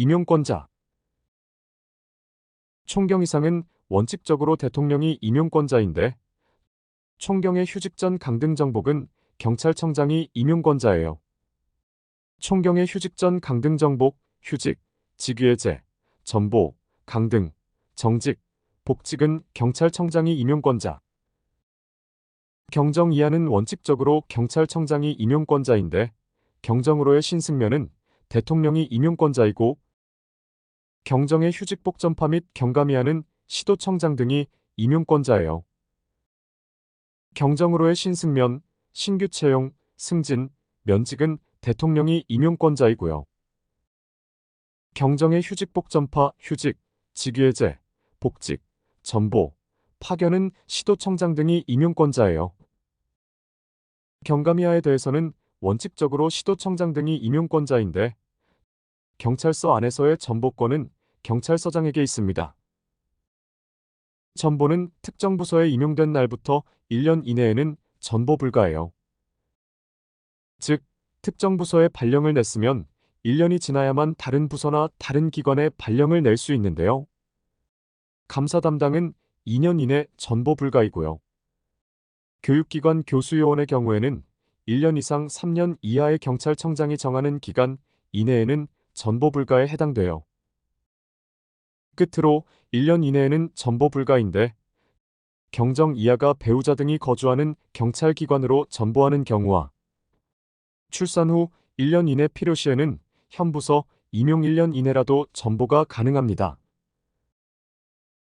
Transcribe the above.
임용권자 총경 이상은 원칙적으로 대통령이 임용권자인데 총경의 휴직 전 강등 정복은 경찰청장이 임용권자예요. 총경의 휴직 전 강등 정복, 휴직, 직위해제, 전보, 강등, 정직, 복직은 경찰청장이 임용권자. 경정 이하는 원칙적으로 경찰청장이 임용권자인데 경정으로의 신승면은 대통령이 임용권자이고 경정의 휴직 복 전파 및 경감이하는 시도청장 등이 임용권자예요. 경정으로의 신승면, 신규 채용, 승진, 면직은 대통령이 임용권자이고요. 경정의 휴직 복 전파, 휴직, 직위해제, 복직, 전보, 파견은 시도청장 등이 임용권자예요. 경감이하에 대해서는 원칙적으로 시도청장 등이 임용권자인데 경찰서 안에서의 전보권은 경찰서장에게 있습니다. 전보는 특정 부서에 임용된 날부터 1년 이내에는 전보 불가해요. 즉, 특정 부서에 발령을 냈으면 1년이 지나야만 다른 부서나 다른 기관에 발령을 낼 수 있는데요. 감사 담당은 2년 이내 전보 불가이고요. 교육기관 교수요원의 경우에는 1년 이상 3년 이하의 경찰청장이 정하는 기간 이내에는 전보 불가에 해당돼요. 끝으로 1년 이내에는 전보 불가인데 경정 이하가 배우자 등이 거주하는 경찰기관으로 전보하는 경우와 출산 후 1년 이내 필요시에는 현부서 임용 1년 이내라도 전보가 가능합니다.